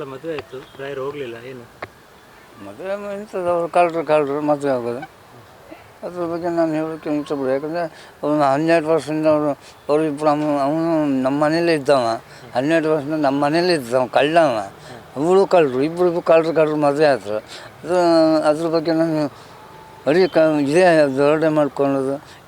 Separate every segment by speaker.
Speaker 1: ಮದುವೆ ಆಯಿತು. ರಾಯರು ಹೋಗಲಿಲ್ಲ, ಏನು?
Speaker 2: ಮದುವೆ ಇಂಥದ್ದು ಅವ್ರು ಕಳ್ಳರು ಕಳ್ಳರು, ಮದುವೆ ಆಗೋದು. ಅದ್ರ ಬಗ್ಗೆ ನಾನು ಹೇಳೋಕ್ಕೆ ಇಷ್ಟಪಡ ಯಾಕಂದರೆ ಅವನು ಹನ್ನೆರಡು ವರ್ಷದಿಂದ ಅವರು ಅವರು ಇಬ್ಬರು ಅವನು ಅವನು ನಮ್ಮ ಮನೇಲೇ ಇದ್ದವ. ಹನ್ನೆರಡು ವರ್ಷದಿಂದ ನಮ್ಮ ಮನೇಲೇ ಇದ್ದವ ಕಳ್ಳವ. ಅವಳು ಕಳ್ಳರು ಇಬ್ಬರು ಇಬ್ಬರು ಕಳ್ಳರು ಕಳ್ಳರು ಮದುವೆ ಆದರು. ಅದು, ಅದ್ರ ಬಗ್ಗೆ ನಾನು ಬರೀ ಕ ಇದೇ ದೊರಡೆ ಮಾಡ್ಕೊಳ್ಳೋದು.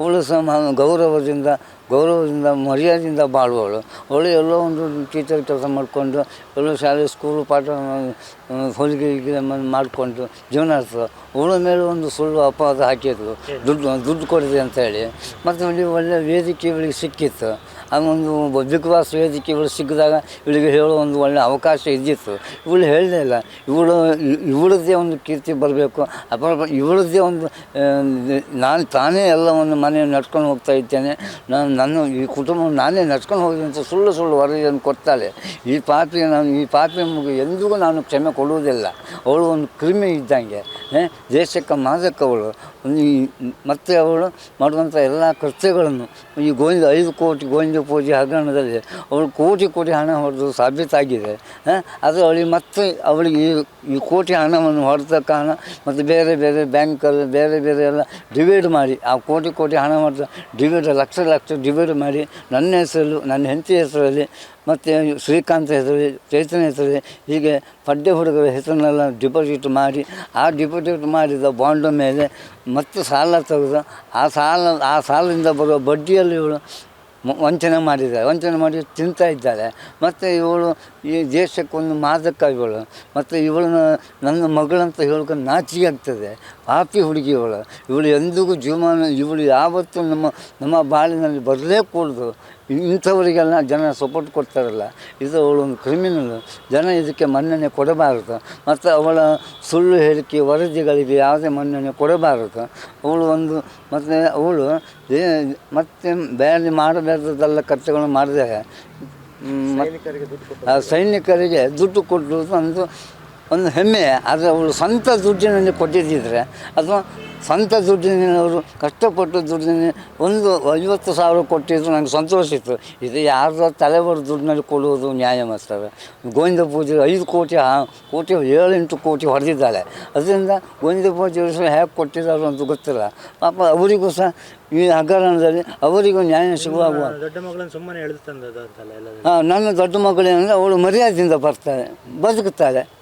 Speaker 2: ಅವಳು ಸಹ ಗೌರವದಿಂದ ಗೌರವದಿಂದ, ಮರ್ಯಾದೆಯಿಂದ ಬಾಳುವವಳು ಅವಳು ಎಲ್ಲೋ ಒಂದು ಟೀಚರ್ ಕೆಲಸ ಮಾಡಿಕೊಂಡು, ಎಲ್ಲೋ ಶಾಲೆ ಸ್ಕೂಲು ಪಾಠ ಹೊಲಿಗೆ ಮಾಡಿಕೊಂಡು ಜೀವನ ನಡೆಸ್ತದೆ ಅವಳ ಮೇಲೆ ಒಂದು ಸುಳ್ಳು ಅಪವಾದ ಹಾಕಿದ್ರು. ದುಡ್ಡು ದುಡ್ಡು ಕೊಡಿದೆ ಅಂತ ಹೇಳಿ. ಮತ್ತು ಒಳ್ಳೆ ಒಳ್ಳೆಯ ವೇದಿಕೆ ಇವಳಿಗೆ ಸಿಕ್ಕಿತ್ತು. ಬಿಗ್ ಬಾಸ್ ವೇದಿಕೆ ಇವಳು ಸಿಕ್ಕಿದಾಗ ಇವಳಿಗೆ ಹೇಳೋ ಒಂದು ಒಳ್ಳೆಯ ಅವಕಾಶ ಇದ್ದಿತ್ತು. ಇವಳು ಹೇಳಲೇ ಇಲ್ಲ. ಇವಳು, ಇವಳದ್ದೇ ಒಂದು ಕೀರ್ತಿ ಬರಬೇಕು. ಅಪರೂಪ, ಇವಳದ್ದೇ ಒಂದು ನಾನು ತಾನೇ ಒಂದು ಮನೆ ನಡ್ಕೊಂಡು ಹೋಗ್ತಾ ಇದ್ದೇನೆ. ನಾನು, ನನ್ನ ಈ ಕುಟುಂಬ ನಾನೇ ನಡ್ಕೊಂಡು ಹೋಗಿದೆ ಅಂತ ಸುಳ್ಳು ಸುಳ್ಳು ವರದಿಯನ್ನು ಕೊಡ್ತಾಳೆ. ಈ ಪಾಪಿಗೆ ನಾನು, ಈ ಮಗು ಎಂದಿಗೂ ನಾನು ಕ್ಷಮೆ ಕೊಡುವುದಿಲ್ಲ. ಅವಳು ಒಂದು ಕ್ರಿಮಿ ಇದ್ದಂಗೆ ದೇಶಕ್ಕೆ ಈ ಮತ್ತು ಅವಳು ಮಾಡುವಂಥ ಎಲ್ಲ ಕೃತ್ಯಗಳನ್ನು, ಈ ಗೋವಿಂದ ಐದು ಕೋಟಿ ಗೋವಿಂದ ಪೂಜೆ ಹಗರಣದಲ್ಲಿ ಅವಳು ಕೋಟಿ ಕೋಟಿ ಹಣ ಹೊಡೆದು ಸಾಬೀತಾಗಿದೆ ಅದು ಅವಳಿಗೆ ಮತ್ತೆ ಅವಳಿಗೆ ಈ ಈ ಕೋಟಿ ಹಣವನ್ನು ಹೊಡೆದ ಕಾರಣ ಮತ್ತು ಬೇರೆ ಬೇರೆ ಬ್ಯಾಂಕಲ್ಲಿ ಬೇರೆ ಬೇರೆ ಎಲ್ಲ ಡಿವೈಡ್ ಮಾಡಿ, ಆ ಕೋಟಿ ಕೋಟಿ ಹಣ ಹೊಡೆದ ಡಿವೈಡ್ ಲಕ್ಷ ಲಕ್ಷ ಡಿವೈಡ್ ಮಾಡಿ, ನನ್ನ ಹೆಸರು ನನ್ನ ಹೆಂಡತಿ ಹೆಸರಲ್ಲಿ ಮತ್ತು ಶ್ರೀಕಾಂತ ಹೆಸರು, ಚೈತನ್ಯ ಹೆಸರು, ಹೀಗೆ ಪಡ್ಡೆ ಹುಡುಗರ ಹೆಸರನ್ನೆಲ್ಲ ಡಿಪಾಸಿಟ್ ಮಾಡಿ, ಆ ಡಿಪಾಸಿಟ್ ಮಾಡಿದ ಬಾಂಡ್ ಮೇಲೆ ಮತ್ತೆ ಸಾಲ ತೆಗೆದು, ಆ ಸಾಲ, ಆ ಸಾಲದಿಂದ ಬರುವ ಬಡ್ಡಿಯಲ್ಲಿ ಇವಳು ವಂಚನೆ ಮಾಡಿದ್ದಾರೆ. ವಂಚನೆ ಮಾಡಿ ತಿಂತಾ ಇದ್ದಾರೆ. ಮತ್ತು ಇವಳು ಈ ದೇಶಕ್ಕೊಂದು ಮಾದಕ ಇವಳು. ಮತ್ತು ಇವಳನ್ನ ನನ್ನ ಮಗಳಂತ ಹೇಳೋಕೆ ನಾಚಿಕೆ ಆಗ್ತದೆ. ಪಾಪಿ ಹುಡುಗಿ ಇವಳು. ಇವಳು ಎಂದಿಗೂ ಜೀವಮಾನ ಇವಳು ಯಾವತ್ತೂ ನಮ್ಮ ನಮ್ಮ ಬಾಳಿನಲ್ಲಿ ಬರಲೇ ಕೂಡದು. ಇಂಥವರಿಗೆಲ್ಲ ಜನ ಸಪೋರ್ಟ್ ಕೊಡ್ತಾರಲ್ಲ ಇದು ಒಂದು ಕ್ರಿಮಿನಲ್ ಜನ ಇದಕ್ಕೆ ಮನ್ನಣೆ ಕೊಡಬಾರದು. ಮತ್ತು ಅವಳ ಸುಳ್ಳು ಹೇಳಿಕೆ ವರದಿಗಳಿಗೆ ಯಾವುದೇ ಮನ್ನಣೆ ಕೊಡಬಾರದು. ಅವಳು ಒಂದು ಮತ್ತು ಅವಳು ಏ ಮತ್ತೆ ಬೇರೆ ಮಾಡಬಾರ್ದಲ್ಲ ಕರ್ತವ್ಯಗಳನ್ನು ಮಾಡಿದಾಗ
Speaker 1: ಸೈನಿಕರಿಗೆ ದುಡ್ಡು ಕೊಟ್ಟು
Speaker 2: ಆ ಸೈನಿಕರಿಗೆ ದುಡ್ಡು ಕೊಟ್ಟರು ಒಂದು ಒಂದು ಹೆಮ್ಮೆ ಆದರೆ ಅವಳು ಸ್ವಂತ ದುಡ್ಡಿನಲ್ಲಿ ಕೊಟ್ಟಿದ್ದಿದ್ರೆ ಅಥವಾ ಸ್ವಂತ ದುಡ್ಡಿನವರು ಕಷ್ಟಪಟ್ಟು ದುಡ್ಡಿನ ಒಂದು ಐವತ್ತು ಸಾವಿರ ಕೊಟ್ಟಿದ್ರು ನನಗೆ ಸಂತೋಷ ಇತ್ತು. ಇದು ಯಾರ್ದೋ ತಲೆಬರ ದುಡ್ಡಿನಲ್ಲಿ ಕೊಡುವುದು ನ್ಯಾಯ ಮಾಡ್ತಾರೆ ಗೋವಿಂದ ಪೂಜೆ ಐದು ಕೋಟಿ ಆ- ಕೋಟಿ ಏಳೆಂಟು ಕೋಟಿ ಹೊಡೆದಿದ್ದಾಳೆ. ಅದರಿಂದ ಗೋವಿಂದ ಪೂಜೆ ಹೇಗೆ ಕೊಟ್ಟಿದ್ದಾರೆ ಅಂತ ಗೊತ್ತಿಲ್ಲ. ಪಾಪ ಅವರಿಗೂ ಸಹ ಈ ಹಗರಣದಲ್ಲಿ ಅವರಿಗೂ ನ್ಯಾಯ ಸಿಗುವಾಗ ಹಾಂ ನನ್ನ ದೊಡ್ಡ ಮಗಳೇನೆಂದರೆ ಅವಳು ಮರ್ಯಾದೆಯಿಂದ ಬರ್ತಾಳೆ ಬದುಕುತ್ತಾಳೆ.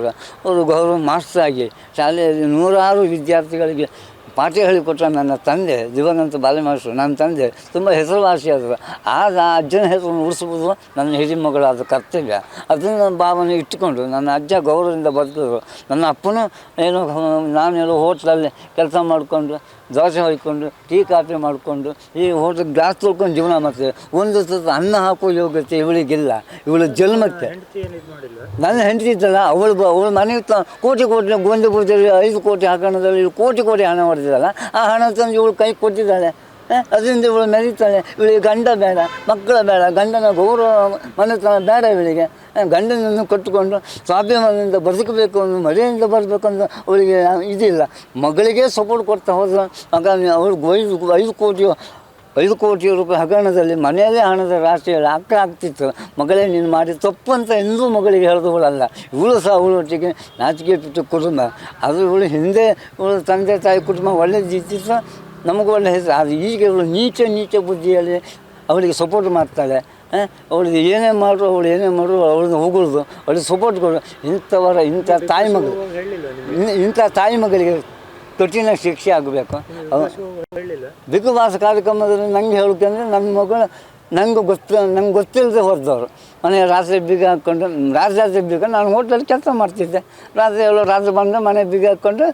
Speaker 2: ಅವರು ಗೌರವ ಮಾಸ್ಟರ್ ಆಗಿ ಶಾಲೆಯಲ್ಲಿ ನೂರಾರು ವಿದ್ಯಾರ್ಥಿಗಳಿಗೆ ಪಾಠ ಹೇಳಿಕೊಟ್ಟ ನನ್ನ ತಂದೆ, ದಿವಂಗತ ಬಾಲಮಾಸ್ಟ್ರು ನನ್ನ ತಂದೆ ತುಂಬ ಹೆಸರುವಾಸಿಯಾದರು ಆಗ ಅಜ್ಜನ ಹೆಸರನ್ನು ಉಳಿಸುವುದು ನನ್ನ ಹಿರಿಮಗಳಾದ ಕರ್ತವ್ಯ. ಅದನ್ನು ಭಾವನೆ ಇಟ್ಟುಕೊಂಡು ನನ್ನ ಅಜ್ಜ ಗೌರವದಿಂದ ಬದುಕಿದ್ರು. ನನ್ನ ಅಪ್ಪನೂ ಏನೋ ನಾನೆಲ್ಲೋ ಹೋಟ್ಲಲ್ಲಿ ಕೆಲಸ ಮಾಡಿಕೊಂಡು, ದೋಸೆ ಹೊಯ್ಕೊಂಡು, ಟೀ ಕಾಫಿ ಮಾಡಿಕೊಂಡು, ಈ ಹೋಟ್ಲ್ ಗ್ಲಾಸ್ ತೊಳ್ಕೊಂಡು ಜೀವನ ಮಾಡ್ತೇವೆ ಒಂದು ತುತ್ತು ಅನ್ನ ಹಾಕೋ ಯೋಗ್ಯತೆ ಇವಳಿಗಿಲ್ಲ. ಇವಳು ಜನ್ಮಕ್ಕೆ. ನನ್ನ ಹೆಂಡತಿ ಇದ್ದಲ್ಲ, ಅವಳು ಅವಳು ಮನೆ ಕೋಟಿ ಕೋಟಿ ಗೊಂದು ಕೋಟಿ, ಐದು ಕೋಟಿ ಹಾಕೋಣದಲ್ಲಿ ಕೋಟಿ ಕೋಟಿ ಹಣ ಹೊಡೆದಿದ್ದಲ್ಲ ಆ ಹಣ ತಂದು ಇವಳು ಕೈ ಕೊಟ್ಟಿದ್ದಾಳೆ. ಅದರಿಂದ ಇವಳು ಮೆರೀತಾಳೆ. ಇವಳಿಗೆ ಗಂಡ ಬೇಡ, ಮಕ್ಕಳ ಬೇಡ, ಗಂಡನ ಗೌರವ, ಮನೆತನ ಬೇಡ ಇವಳಿಗೆ. ಗಂಡನನ್ನು ಕಟ್ಟಿಕೊಂಡು ಸ್ವಾಭಿಮಾನದಿಂದ ಬದುಕಬೇಕು ಅನ್ನೋ ಮರೆಯಿಂದ ಬರಬೇಕು ಅಂತ ಅವಳಿಗೆ ಇದಿಲ್ಲ. ಮಗಳಿಗೆ ಸಪೋರ್ಟ್ ಕೊಡ್ತಾ ಹೋದ್ರೆ ಮಗ ಅವಳು ಐದು ಐದು ಕೋಟಿ ಐದು ಕೋಟಿ ರೂಪಾಯಿ ಹಗರಣದಲ್ಲಿ ಮನೆಯಲ್ಲೇ ಹಣದ ರಾಶಿ ಅಕ್ಕ ಆಗ್ತಿತ್ತು. ಮಗಳೇ ನೀನು ಮಾಡಿ ತಪ್ಪು ಅಂತ ಎಂದೂ ಮಗಳಿಗೆ ಹೇಳಿದವಳಲ್ಲ ಇವಳು ಸಹ ಅವಳೊಟ್ಟಿಗೆ ನಾಚಿಕೆ ಬಿಟ್ಟು ಕುಟುಂಬ. ಅದು ಇವಳು ಹಿಂದೆ ಇವಳು ತಂದೆ ತಾಯಿ ಕುಟುಂಬ ಒಳ್ಳೆದಿತ್ತು ನಮಗೂ ಒಳ್ಳೆ ಹೆಸರು. ಅದು ಈಗ ಇವಳು ನೀಚ ನೀಚ ಬುದ್ಧಿಯಲ್ಲಿ ಅವಳಿಗೆ ಸಪೋರ್ಟ್ ಮಾಡ್ತಾಳೆ. ಅವಳಿಗೆ ಏನೇ ಮಾಡ್ರು ಅವಳು ಏನೇ ಮಾಡ್ರು ಅವಳನ್ನ ಹೋಗುದು ಅವಳಿಗೆ ಸಪೋರ್ಟ್ ಕೊಡು. ಇಂಥವರ ಇಂಥ ತಾಯಿ ಮಗಳು ಇಂಥ ತಾಯಿ ಮಗಳಿಗೆ ಕಠಿಣ ಶಿಕ್ಷೆ ಆಗಬೇಕು.
Speaker 1: ಬಸ್ ಹೋಗುವಾಗ
Speaker 2: ಬಿಗ್ ಬಾಸ್ ಕಾರ್ಯಕ್ರಮದಲ್ಲಿ ನಂಗೆ ಹೇಳಬೇಕಂದ್ರೆ ನನ್ನ ಮಗಳು ನಂಗೆ ಗೊತ್ತ ನಂಗೆ ಗೊತ್ತಿಲ್ಲದೆ ಹೊರದವರು ಮನೆ ರಾತ್ರಿ ಬೀಗ ಹಾಕ್ಕೊಂಡು ರಾತ್ರಿ ರಾತ್ರಿ ಬೀಗ ನಾನು ಹೋಟ್ಲಲ್ಲಿ ಕೆಲಸ ಮಾಡ್ತಿದ್ದೆ. ರಾತ್ರಿ ಎಲ್ಲ ರಾತ್ರಿ ಬಂದು ಮನೆ ಬೀಗ ಹಾಕ್ಕೊಂಡು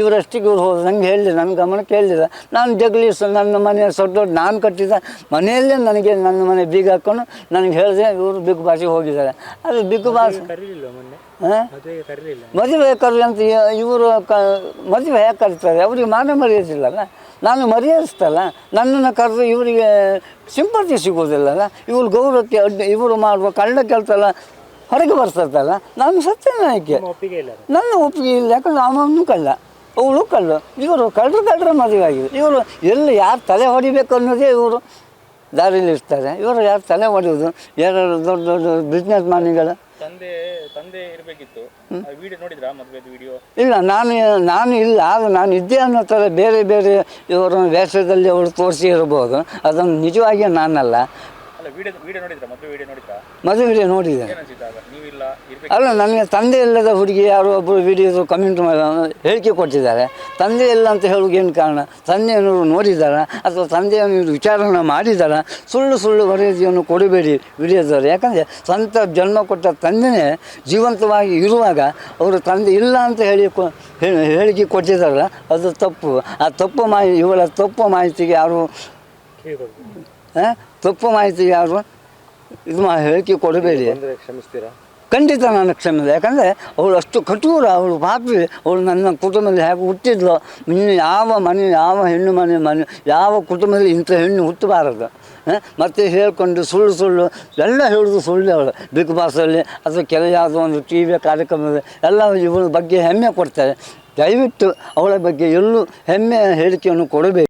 Speaker 2: ಇವರಷ್ಟಿಗೆ ಇವ್ರು ಹೋದ್ರು. ನಂಗೆ ಹೇಳಿಲ್ಲ ನನ್ನ ಗಮನಕ್ಕೆ ಹೇಳಿಲ್ಲ ನಾನು ಜಗಲಿ ನನ್ನ ಮನೆ ಸೊಡ್ಡ ನಾನು ಕಟ್ಟಿದ್ದ. ಮನೆಯಲ್ಲೇ ನನಗೆ ನನ್ನ ಮನೆ ಬೀಗ ಹಾಕ್ಕೊಂಡು ನನಗೆ ಹೇಳಿದೆ ಇವರು ಬಿಗ್ ಭಾಷೆಗೆ ಹೋಗಿದ್ದಾರೆ. ಅದು ಬಿಗ್
Speaker 1: ಕರೀಲಿಲ್ಲ.
Speaker 2: ಮದುವೆ ಕರಿ ಅಂತ ಇವರು ಕ ಮದುವೆ ಹೇಗೆ ಕರೀತಾರೆ? ಅವ್ರಿಗೆ ಮಾನ ಮರ್ಯಾದಿಲ್ಲಲ್ಲ ನಾನು ಮರ್ಯಾದಿಸ್ತಲ್ಲ ನನ್ನನ್ನು ಕರೆದು ಇವರಿಗೆ ಸಿಂಪತಿ ಸಿಗೋದಿಲ್ಲಲ್ಲ ಇವರು ಗೌರವಕ್ಕೆ ಅಡ್ಡ ಇವರು ಮಾಡುವ ಕಳ್ಳ ಕೆಲಸ ಎಲ್ಲ ಹೊರಗೆ ಬರ್ತದಲ್ಲ ನಾನು
Speaker 1: ಸತ್ಯ ನಾಯಕಿ
Speaker 2: ನನ್ನ ಒಪ್ಪಿಗೆ ಇಲ್ಲ. ಯಾಕಂದ್ರೆ ಅವನು ಕಳ್ಳ. ಅವಳು ಕಳ್ಳು. ಇವರು ಕಳ್ಳರು ಕಳ್ಳರ ಮದುವೆ ಆಗಿದೆ. ಇವರು ಎಲ್ಲಿ ಯಾರು ತಲೆ ಹೊಡಿಬೇಕು ಅನ್ನೋದೇ ಇವರು ದಾರಿಲಿರ್ತಾರೆ. ಇವರು ಯಾರು ತಲೆ ಹೊಡೆಯೋದು ಯಾರು ದೊಡ್ಡ ದೊಡ್ಡ ಬಿಸ್ನೆಸ್ ಮ್ಯಾನ್ಗಳು
Speaker 3: ತಂದೆ ತಂದೆ ಇರಬೇಕಿತ್ತು. ವಿಡಿಯೋ ನೋಡಿದ್ರಾ ಮದುವೆದು ವಿಡಿಯೋ
Speaker 2: ಇಲ್ಲ ನಾನು ನಾನು ಇಲ್ಲ. ಆದರೆ ನಾನು ಇದ್ದೆ ಅನ್ನೋ ಥರ ಬೇರೆ ಬೇರೆ ಇವರು ವ್ಯಾಸದಲ್ಲಿ ಅವರು ತೋರಿಸಿ ಇರ್ಬೋದು. ಅದನ್ನು ನಿಜವಾಗಿ ನಾನಲ್ಲ.
Speaker 3: ಅಲ್ಲ ವಿಡಿಯೋ ವಿಡಿಯೋ ನೋಡಿದ್ರಾ? ಮದುವೆ ವಿಡಿಯೋ ನೋಡಿದ್ರಾ?
Speaker 2: ಮದುವೆ ನೋಡಿದೆ.
Speaker 3: ಏನನ್ಸಿತ್ತು ಆಗ? ನೀವಿಲ್ಲ ಇರ್ಬೇಕು.
Speaker 2: ಅಲ್ಲ ನನಗೆ ತಂದೆ ಇಲ್ಲದ ಹುಡುಗಿ ಯಾರೋ ಒಬ್ಬರು ವಿಡಿಯೋ ಕಮೆಂಟ್ ಮಾಡಿ ಹೇಳಿಕೆ ಕೊಟ್ಟಿದ್ದಾರೆ. ತಂದೆ ಇಲ್ಲ ಅಂತ ಹೇಳೋಕೆ ಏನು ಕಾರಣ? ತಂದೆಯನ್ನು ನೋಡಿದ್ದಾರಾ? ಅಥವಾ ತಂದೆಯನ್ನು ಇವ್ರು ವಿಚಾರಣೆ ಮಾಡಿದ್ದಾರಾ? ಸುಳ್ಳು ಸುಳ್ಳು ವರದಿಯನ್ನು ಕೊಡಬೇಡಿ ವಿಡಿಯೋದವರು. ಯಾಕಂದರೆ ಸ್ವಂತ ಜನ್ಮ ಕೊಟ್ಟ ತಂದೆನೇ ಜೀವಂತವಾಗಿ ಇರುವಾಗ ಅವರು ತಂದೆ ಇಲ್ಲ ಅಂತ ಹೇಳಿ ಕೊ- ಹೇಳಿಕೆ ಕೊಟ್ಟಿದ್ದಾರಲ್ಲ ಅದು ತಪ್ಪು. ಆ ತಪ್ಪು ಮಾಹಿತಿ ಇವಳ ತಪ್ಪು ಮಾಹಿತಿಗೆ ಯಾರು ತಪ್ಪು ಮಾಹಿತಿ ಯಾರು ಇದು ಮಾ ಹೇಳಿಕೆ ಕೊಡಬೇಡಿ.
Speaker 1: ಅಂದರೆ ಕ್ಷಮಿಸ್ತೀರಾ?
Speaker 2: ಖಂಡಿತ ನಾನು ಕ್ಷಮಿಸಿದೆ. ಯಾಕಂದರೆ ಅವಳು ಅಷ್ಟು ಕಠೋರ ಅವಳು ಪಾಪಿ. ಅವಳು ನನ್ನ ಕುಟುಂಬದಲ್ಲಿ ಹೇಗೆ ಹುಟ್ಟಿದ್ಲು? ಇನ್ನು ಯಾವ ಮನೆ ಯಾವ ಹೆಣ್ಣು ಮನೆ ಮನೆ ಯಾವ ಕುಟುಂಬದಲ್ಲಿ ಇಂಥ ಹೆಣ್ಣು ಹುಟ್ಟಬಾರದು? ಮತ್ತೆ ಹೇಳ್ಕೊಂಡು ಸುಳ್ಳು ಸುಳ್ಳು. ಎಲ್ಲ ಹೇಳೋದು ಸುಳ್ಳು ಅವಳು. ಬಿಗ್ ಬಾಸಲ್ಲಿ ಅಥವಾ ಕೆಲ ಯಾವುದೋ ಒಂದು ಟಿ ವಿ ಕಾರ್ಯಕ್ರಮದಲ್ಲಿ ಎಲ್ಲ ಇವಳ ಬಗ್ಗೆ ಹೆಮ್ಮೆ ಕೊಡ್ತಾರೆ. ದಯವಿಟ್ಟು ಅವಳ ಬಗ್ಗೆ ಎಲ್ಲೂ ಹೆಮ್ಮೆ ಹೇಳಿಕೆಯನ್ನು ಕೊಡಬೇಕು